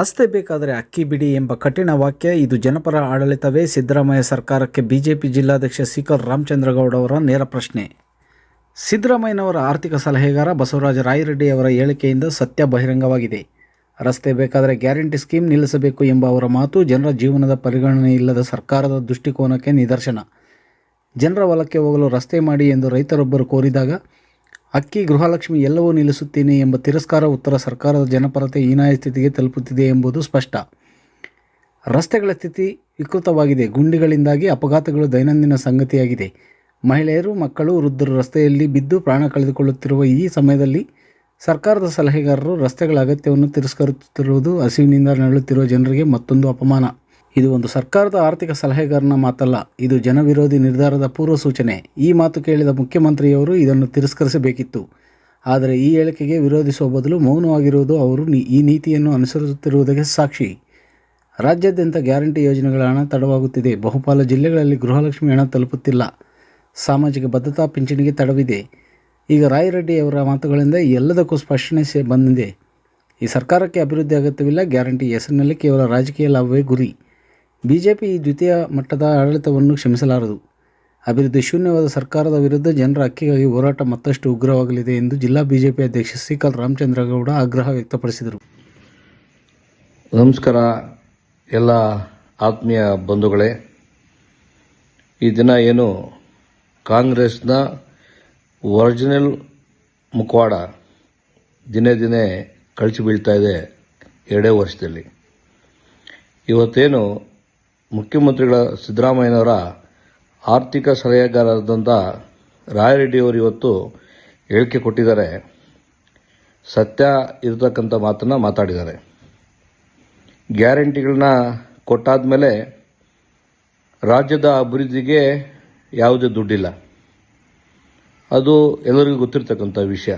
ರಸ್ತೆ ಬೇಕಾದರೆ ಅಕ್ಕಿ ಬಿಡಿ ಎಂಬ ಕಠಿಣ ವಾಕ್ಯ ಇದು ಜನಪರ ಆಡಳಿತವೇ ಸಿದ್ದರಾಮಯ್ಯ ಸರ್ಕಾರಕ್ಕೆ ಬಿಜೆಪಿ ಜಿಲ್ಲಾಧ್ಯಕ್ಷ ಸಿಕರ್ ರಾಮಚಂದ್ರಗೌಡ ಅವರ ನೇರ ಪ್ರಶ್ನೆ. ಸಿದ್ದರಾಮಯ್ಯನವರ ಆರ್ಥಿಕ ಸಲಹೆಗಾರ ಬಸವರಾಜ ರಾಯರೆಡ್ಡಿ ಅವರ ಹೇಳಿಕೆಯಿಂದ ಸತ್ಯ ಬಹಿರಂಗವಾಗಿದೆ. ರಸ್ತೆ ಬೇಕಾದರೆ ಗ್ಯಾರಂಟಿ ಸ್ಕೀಮ್ ನಿಲ್ಲಿಸಬೇಕು ಎಂಬ ಅವರ ಮಾತು ಜನರ ಜೀವನದ ಪರಿಗಣನೆ ಇಲ್ಲದ ಸರ್ಕಾರದ ದೃಷ್ಟಿಕೋನಕ್ಕೆ ನಿದರ್ಶನ. ಜನರ ಹೊಲಕ್ಕೆ ಹೋಗಲು ರಸ್ತೆ ಮಾಡಿ ಎಂದು ರೈತರೊಬ್ಬರು ಕೋರಿದಾಗ ಅಕ್ಕಿ ಗೃಹಲಕ್ಷ್ಮಿ ಎಲ್ಲವೂ ನಿಲ್ಲಿಸುತ್ತೇನೆ ಎಂಬ ತಿರಸ್ಕಾರ ಉತ್ತರ ಸರ್ಕಾರದ ಜನಪರತೆ ಹೀನಾಯ ಸ್ಥಿತಿಗೆ ತಲುಪುತ್ತಿದೆ ಎಂಬುದು ಸ್ಪಷ್ಟ. ರಸ್ತೆಗಳ ಸ್ಥಿತಿ ವಿಕೃತವಾಗಿದೆ. ಗುಂಡಿಗಳಿಂದಾಗಿ ಅಪಘಾತಗಳು ದೈನಂದಿನ ಸಂಗತಿಯಾಗಿದೆ. ಮಹಿಳೆಯರು, ಮಕ್ಕಳು, ವೃದ್ಧರು ರಸ್ತೆಯಲ್ಲಿ ಬಿದ್ದು ಪ್ರಾಣ ಕಳೆದುಕೊಳ್ಳುತ್ತಿರುವ ಈ ಸಮಯದಲ್ಲಿ ಸರ್ಕಾರದ ಸಲಹೆಗಾರರು ರಸ್ತೆಗಳ ಅಗತ್ಯವನ್ನು ತಿರಸ್ಕರಿಸುತ್ತಿರುವುದು ಹಸಿವಿನಿಂದ ನರಳುತ್ತಿರುವ ಜನರಿಗೆ ಮತ್ತೊಂದು ಅಪಮಾನ. ಇದು ಒಂದು ಸರ್ಕಾರದ ಆರ್ಥಿಕ ಸಲಹೆಗಾರನ ಮಾತಲ್ಲ, ಇದು ಜನವಿರೋಧಿ ನಿರ್ಧಾರದ ಪೂರ್ವಸೂಚನೆ. ಈ ಮಾತು ಕೇಳಿದ ಮುಖ್ಯಮಂತ್ರಿಯವರು ಇದನ್ನು ತಿರಸ್ಕರಿಸಬೇಕಿತ್ತು. ಆದರೆ ಈ ಹೇಳಿಕೆಗೆ ವಿರೋಧಿಸುವ ಬದಲು ಮೌನವಾಗಿರುವುದು ಅವರು ಈ ನೀತಿಯನ್ನು ಅನುಸರಿಸುತ್ತಿರುವುದಕ್ಕೆ ಸಾಕ್ಷಿ. ರಾಜ್ಯಾದ್ಯಂತ ಗ್ಯಾರಂಟಿ ಯೋಜನೆಗಳ ಹಣ ತಡವಾಗುತ್ತಿದೆ. ಬಹುಪಾಲು ಜಿಲ್ಲೆಗಳಲ್ಲಿ ಗೃಹಲಕ್ಷ್ಮಿ ಹಣ ತಲುಪುತ್ತಿಲ್ಲ. ಸಾಮಾಜಿಕ ಭದ್ರತಾ ಪಿಂಚಣಿಗೆ ತಡವಿದೆ. ಈಗ ರಾಯರೆಡ್ಡಿಯವರ ಮಾತುಗಳಿಂದ ಎಲ್ಲದಕ್ಕೂ ಸ್ಪಷ್ಟನೆ ಬಂದಿದೆ. ಈ ಸರ್ಕಾರಕ್ಕೆ ಅಭಿವೃದ್ಧಿ ಅಗತ್ಯವಿಲ್ಲ. ಗ್ಯಾರಂಟಿ ಹೆಸರಿನಲ್ಲಿ ಕೇವಲ ರಾಜಕೀಯ ಲಾಭವೇ ಗುರಿ. ಬಿಜೆಪಿ ಈ ದ್ವಿತೀಯ ಮಟ್ಟದ ಆಡಳಿತವನ್ನು ಕ್ಷಮಿಸಲಾರದು. ಅಭಿವೃದ್ಧಿ ಶೂನ್ಯವಾದ ಸರ್ಕಾರದ ವಿರುದ್ಧ ಜನರ ಹಕ್ಕಿಗಾಗಿ ಹೋರಾಟ ಮತ್ತಷ್ಟು ಉಗ್ರವಾಗಲಿದೆ ಎಂದು ಜಿಲ್ಲಾ ಬಿಜೆಪಿ ಅಧ್ಯಕ್ಷ ಸಿಕಲ್ ರಾಮಚಂದ್ರಗೌಡ ಆಗ್ರಹ ವ್ಯಕ್ತಪಡಿಸಿದರು. ನಮಸ್ಕಾರ ಎಲ್ಲ ಆತ್ಮೀಯ ಬಂಧುಗಳೇ. ಈ ದಿನ ಏನು ಕಾಂಗ್ರೆಸ್ನ ಒರಿಜಿನಲ್ ಮುಖವಾಡ ದಿನೇ ದಿನೇ ಕಳಚಿ ಬೀಳ್ತಾ ಇದೆ ಎರಡೇ ವರ್ಷದಲ್ಲಿ. ಇವತ್ತೇನು ಮುಖ್ಯಮಂತ್ರಿಗಳ ಸಿದ್ದರಾಮಯ್ಯನವರ ಆರ್ಥಿಕ ಸಲಹೆಗಾರರಾದಂಥ ರಾಯರೆಡ್ಡಿಯವರು ಇವತ್ತು ಹೇಳಿಕೆ ಕೊಟ್ಟಿದ್ದಾರೆ. ಸತ್ಯ ಇರತಕ್ಕಂಥ ಮಾತನ್ನು ಮಾತಾಡಿದ್ದಾರೆ. ಗ್ಯಾರಂಟಿಗಳನ್ನ ಕೊಟ್ಟಾದ ಮೇಲೆ ರಾಜ್ಯದ ಅಭಿವೃದ್ಧಿಗೆ ಯಾವುದೇ ದುಡ್ಡಿಲ್ಲ. ಅದು ಎಲ್ಲರಿಗೂ ಗೊತ್ತಿರ್ತಕ್ಕಂಥ ವಿಷಯ.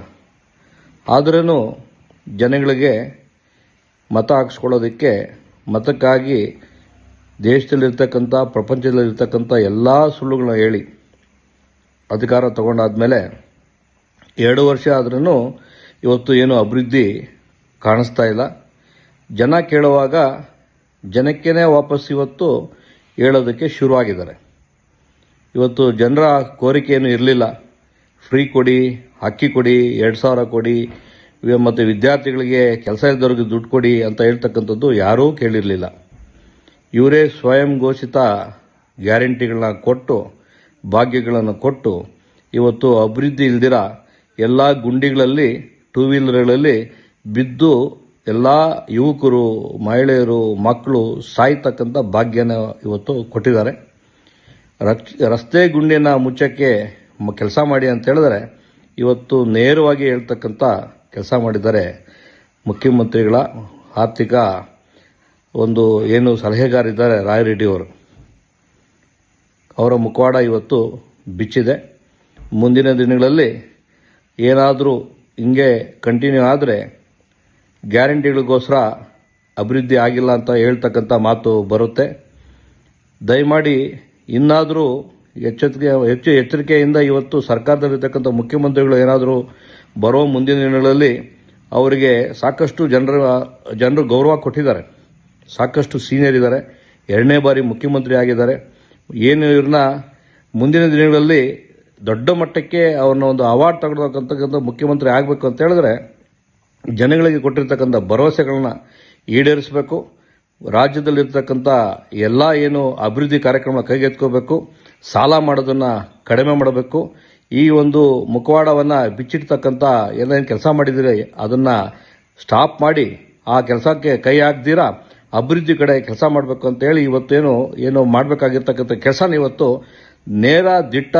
ಆದ್ರೂ ಜನಗಳಿಗೆ ಮತ ಹಾಕ್ಸ್ಕೊಳ್ಳೋದಕ್ಕೆ ಮತಕ್ಕಾಗಿ ದೇಶದಲ್ಲಿರ್ತಕ್ಕಂಥ, ಪ್ರಪಂಚದಲ್ಲಿರ್ತಕ್ಕಂಥ ಎಲ್ಲ ಸುಳ್ಳುಗಳನ್ನ ಹೇಳಿ ಅಧಿಕಾರ ತಗೊಂಡಾದ್ಮೇಲೆ ಎರಡು ವರ್ಷ ಆದ್ರೂ ಇವತ್ತು ಏನು ಅಭಿವೃದ್ಧಿ ಕಾಣಿಸ್ತಾ ಇಲ್ಲ. ಜನ ಕೇಳುವಾಗ ಜನಕ್ಕೇನೆ ವಾಪಸ್ ಇವತ್ತು ಹೇಳೋದಕ್ಕೆ ಶುರುವಾಗಿದ್ದಾರೆ. ಇವತ್ತು ಜನರ ಕೋರಿಕೆಯೇನು ಇರಲಿಲ್ಲ. ಫ್ರೀ ಕೊಡಿ ಅಕ್ಕಿ ಕೊಡಿ, ಎರಡು ಸಾವಿರ ಕೊಡಿ, ಮತ್ತು ವಿದ್ಯಾರ್ಥಿಗಳಿಗೆ ಕೆಲಸ ಇದ್ದವ್ರಿಗೆ ದುಡ್ಡು ಕೊಡಿ ಅಂತ ಹೇಳ್ತಕ್ಕಂಥದ್ದು ಯಾರೂ ಕೇಳಿರಲಿಲ್ಲ. ಇವರೇ ಸ್ವಯಂ ಘೋಷಿತ ಗ್ಯಾರಂಟಿಗಳನ್ನ ಕೊಟ್ಟು, ಭಾಗ್ಯಗಳನ್ನು ಕೊಟ್ಟು, ಇವತ್ತು ಅಭಿವೃದ್ಧಿ ಇಲ್ದಿರ ಎಲ್ಲ ಗುಂಡಿಗಳಲ್ಲಿ ಟೂ ವೀಲರ್ಗಳಲ್ಲಿ ಬಿದ್ದು ಎಲ್ಲ ಯುವಕರು, ಮಹಿಳೆಯರು, ಮಕ್ಕಳು ಸಾಯ್ತಕ್ಕಂಥ ಭಾಗ್ಯನ ಇವತ್ತು ಕೊಟ್ಟಿದ್ದಾರೆ. ರಸ್ತೆ ಗುಂಡಿನ ಮುಚ್ಚಕ್ಕೆ ಕೆಲಸ ಮಾಡಿ ಅಂತ ಹೇಳಿದ್ರೆ, ಇವತ್ತು ನೇರವಾಗಿ ಹೇಳ್ತಕ್ಕಂಥ ಕೆಲಸ ಮಾಡಿದ್ದಾರೆ ಮುಖ್ಯಮಂತ್ರಿಗಳ ಆರ್ಥಿಕ ಒಂದು ಏನು ಸಲಹೆಗಾರಿದ್ದಾರೆ ರಾಯರೆಡ್ಡಿ ಅವರು. ಅವರ ಮುಖವಾಡ ಇವತ್ತು ಬಿಚ್ಚಿದೆ. ಮುಂದಿನ ದಿನಗಳಲ್ಲಿ ಏನಾದರೂ ಹಿಂಗೆ ಕಂಟಿನ್ಯೂ ಆದರೆ ಗ್ಯಾರಂಟಿಗಳಿಗೋಸ್ಕರ ಅಭಿವೃದ್ಧಿ ಆಗಿಲ್ಲ ಅಂತ ಹೇಳ್ತಕ್ಕಂಥ ಮಾತು ಬರುತ್ತೆ. ದಯಮಾಡಿ ಇನ್ನಾದರೂ ಎಚ್ಚರಿಕೆ ಹೆಚ್ಚು ಎಚ್ಚರಿಕೆಯಿಂದ ಇವತ್ತು ಸರ್ಕಾರದಲ್ಲಿರ್ತಕ್ಕಂಥ ಮುಖ್ಯಮಂತ್ರಿಗಳು ಏನಾದರೂ ಬರೋ ಮುಂದಿನ ದಿನಗಳಲ್ಲಿ ಅವರಿಗೆ ಸಾಕಷ್ಟು ಜನರ, ಜನರು ಗೌರವ ಕೊಟ್ಟಿದ್ದಾರೆ. ಸಾಕಷ್ಟು ಸೀನಿಯರ್ ಇದ್ದಾರೆ. ಎರಡನೇ ಬಾರಿ ಮುಖ್ಯಮಂತ್ರಿ ಆಗಿದ್ದಾರೆ. ಏನು ಇವ್ರನ್ನ ಮುಂದಿನ ದಿನಗಳಲ್ಲಿ ದೊಡ್ಡ ಮಟ್ಟಕ್ಕೆ ಅವ್ರನ್ನ ಒಂದು ಅವಾರ್ಡ್ ತಗೊಳ್ತಕ್ಕಂಥ ಮುಖ್ಯಮಂತ್ರಿ ಆಗಬೇಕು ಅಂತ ಹೇಳಿದ್ರೆ ಜನಗಳಿಗೆ ಕೊಟ್ಟಿರ್ತಕ್ಕಂಥ ಭರವಸೆಗಳನ್ನ ಈಡೇರಿಸಬೇಕು. ರಾಜ್ಯದಲ್ಲಿರ್ತಕ್ಕಂಥ ಎಲ್ಲ ಏನು ಅಭಿವೃದ್ಧಿ ಕಾರ್ಯಕ್ರಮ ಕೈಗೆತ್ಕೋಬೇಕು ಸಾಲ ಮಾಡೋದನ್ನು ಕಡಿಮೆ ಮಾಡಬೇಕು. ಈ ಒಂದು ಮುಖವಾಡವನ್ನು ಬಿಚ್ಚಿಡ್ತಕ್ಕಂಥ ಏನೇನು ಕೆಲಸ ಮಾಡಿದರೆ ಅದನ್ನು ಸ್ಟಾಪ್ ಮಾಡಿ ಆ ಕೆಲಸಕ್ಕೆ ಕೈ ಹಾಕ್ದಿರಾ? ಅಭಿವೃದ್ಧಿ ಕಡೆ ಕೆಲಸ ಮಾಡಬೇಕು ಅಂತ ಹೇಳಿ ಇವತ್ತೇನು, ಏನು ಮಾಡಬೇಕಾಗಿರ್ತಕ್ಕಂಥ ಕೆಲಸನ ಇವತ್ತು ನೇರ ದಿಟ್ಟ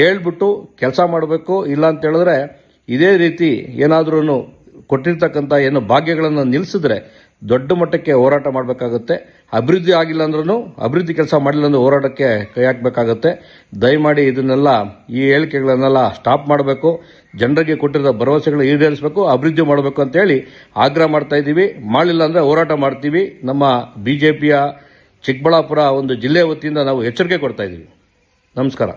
ಹೇಳ್ಬಿಟ್ಟು ಕೆಲಸ ಮಾಡಬೇಕು, ಇಲ್ಲ ಅಂತ ಹೇಳಿದ್ರೆ ಇದೇ ರೀತಿ ಏನಾದ್ರೂ ಕೊಟ್ಟಿರ್ತಕ್ಕಂಥ ಏನು ಭಾಗ್ಯಗಳನ್ನು ನಿಲ್ಲಿಸಿದ್ರೆ ದೊಡ್ಡ ಮಟ್ಟಕ್ಕೆ ಹೋರಾಟ ಮಾಡಬೇಕಾಗುತ್ತೆ. ಅಭಿವೃದ್ಧಿ ಆಗಿಲ್ಲ ಅಂದ್ರೂ ಅಭಿವೃದ್ಧಿ ಕೆಲಸ ಮಾಡಿಲ್ಲ ಅಂದ್ರೆ ಹೋರಾಟಕ್ಕೆ ಕೈ ಹಾಕಬೇಕಾಗುತ್ತೆ. ದಯಮಾಡಿ ಇದನ್ನೆಲ್ಲ ಈ ಹೇಳಿಕೆಗಳನ್ನೆಲ್ಲ ಸ್ಟಾಪ್ ಮಾಡಬೇಕು. ಜನರಿಗೆ ಕೊಟ್ಟಿರೋ ಭರವಸೆಗಳನ್ನು ಈಡೇರಿಸಬೇಕು, ಅಭಿವೃದ್ಧಿ ಮಾಡಬೇಕು ಅಂತ ಹೇಳಿ ಆಗ್ರಹ ಮಾಡ್ತಾ ಇದ್ದೀವಿ. ಮಾಡಲಿಲ್ಲ ಅಂದ್ರೆ ಹೋರಾಟ ಮಾಡ್ತೀವಿ. ನಮ್ಮ ಬಿಜೆಪಿಯ ಚಿಕ್ಕಬಳ್ಳಾಪುರ ಒಂದು ಜಿಲ್ಲೆ ವತಿಯಿಂದ ನಾವು ಎಚ್ಚರಿಕೆ ಕೊಡ್ತಾ ಇದ್ದೀವಿ. ನಮಸ್ಕಾರ.